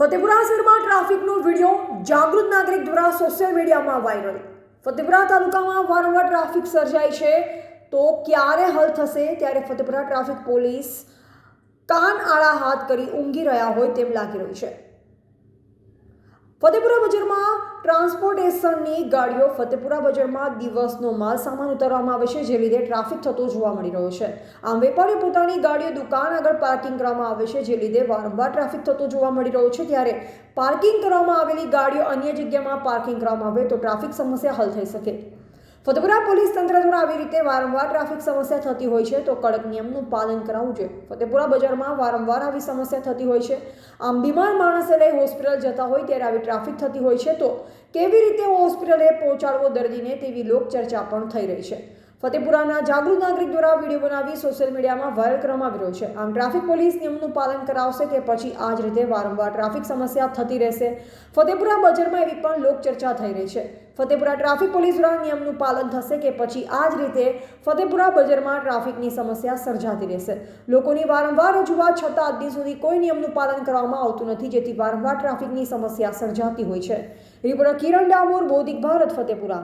ફતેપુરા શહેરમાં ટ્રાફિકનો વીડિયો જાગૃત નાગરિક દ્વારા સોશિયલ મીડિયામાં વાયરલ ફતેપુરા તાલુકામાં વારંવાર ટ્રાફિક સર્જાય છે તો ક્યારે હલ થશે? ત્યારે ફતેપુરા ટ્રાફિક પોલીસ કાન આડા હાથ કરી ઊંઘી રહ્યા હોય તેમ લાગી રહ્યું છે. ફતેપુરા બજારમાં ટ્રાન્સપોર્ટેશનની ગાડીઓ ફતેપુરા બજારમાં દિવસનો માલ સામાન ઉતારવામાં આવે છે, જે લીધે ટ્રાફિક થતો જોવા મળી રહ્યો છે. આમ વેપારીઓ પોતાની ગાડીઓ દુકાન આગળ પાર્કિંગ કરવામાં આવે છે, જે લીધે વારંવાર ટ્રાફિક થતો જોવા મળી રહ્યો છે. ત્યારે પાર્કિંગ કરવામાં આવેલી ગાડીઓ અન્ય જગ્યામાં પાર્કિંગ કરવામાં આવે તો ટ્રાફિક સમસ્યા હલ થઈ શકે. ફતેપુરા પોલીસ તંત્ર દ્વારા આવી રીતે વારંવાર ટ્રાફિક સમસ્યા થતી હોય છે, તો કડક નિયમનું પાલન કરાવવું જોઈએ. ફતેપુરા બજારમાં વારંવાર આવી સમસ્યા થતી હોય છે. આમ બીમાર માણસે લઈ હોસ્પિટલ જતા હોય ત્યારે આવી ટ્રાફિક થતી હોય છે, તો કેવી રીતે હોસ્પિટલે પહોંચાડવો દર્દીને તેવી લોકચર્ચા પણ થઈ રહી છે. ફતેપુરાના જાગૃત નાગરિક દ્વારા વીડિયો બનાવી સોશિયલ મીડિયામાં વાયરલ કરવામાં આવી રહ્યો છે. આમ ટ્રાફિક પોલીસ નિયમનું પાલન કરાવશે કે પછી આ જ રીતે વારંવાર ટ્રાફિક સમસ્યા થતી રહેશે. ફતેપુરા બજારમાં એવી પણ લોકચર્ચા થઈ રહી છે. ફતેપુરા ટ્રાફિક પોલીસ દ્વારા નિયમનું પાલન થશે કે પછી આ જ રીતે ફતેપુરા બજારમાં ટ્રાફિકની સમસ્યા સર્જાતી રહેશે. લોકોની વારંવાર રજૂઆત છતાં અત્યાર સુધી કોઈ નિયમનું પાલન કરવામાં આવતું નથી, જેથી વારંવાર ટ્રાફિકની સમસ્યા સર્જાતી હોય છે. રિપોર્ટર કિરણ ડામોર, બૌદ્ધિક ભારત, ફતેપુરા.